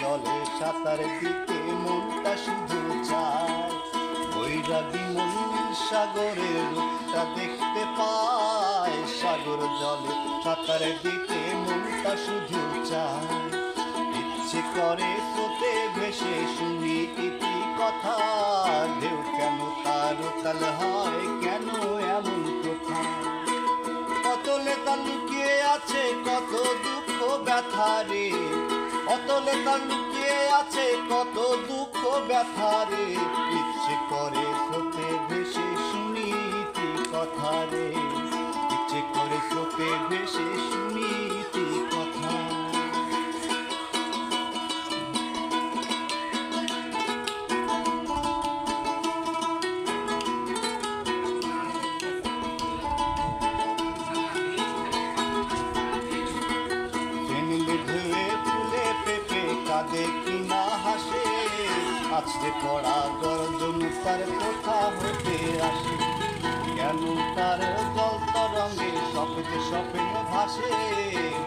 দিতে মনটা শুধু চায়। বৈরাগী মন সাগরের রূপটা দেখতে পায়। সাগর জলে সাঁতার দিতে মনটা শুধু চায়। ইচ্ছে করে স্রোতে ভেসে শুনি ইতি কথা। ঢেউ কেন তার কাল হয়, কেন এমন কথা? অতলে তা লুকিয়ে আছে কত দুঃখ ব্যথা রে। অতলে লুকিয়ে আছে কত দুঃখ ব্যথা রে। পেপে না হাসে? আছড়ে পড়া গর্জন তার কোথা হতে আসে। কেন তার জল তরঙ্গে সপেতে সপেন ভাসে?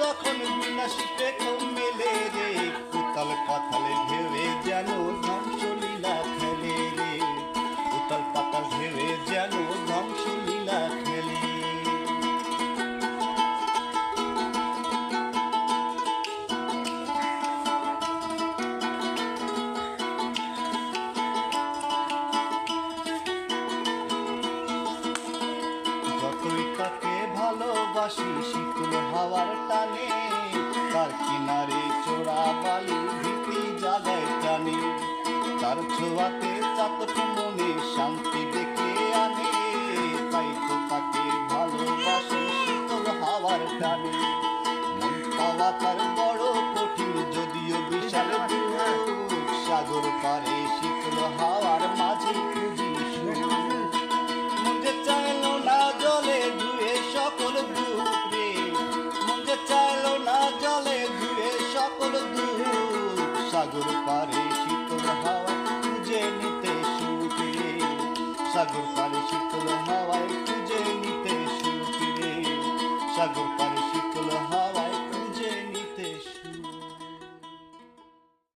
তখন বিনাশিতে কম মেলে রে। উতাল পাতালে ভালোবাসি শীতল হাওয়ার টানে। তার কিনারে চোরা বালি ভীতি জাগায় টানে। তার ছোঁয়াতে চাতক মনে শান্তি আনে। তাই তো তাকে ভালোবাসি শীতল হাওয়ার টানে। মন পাওয়া তার সাগর পারে শীতল হাওয়া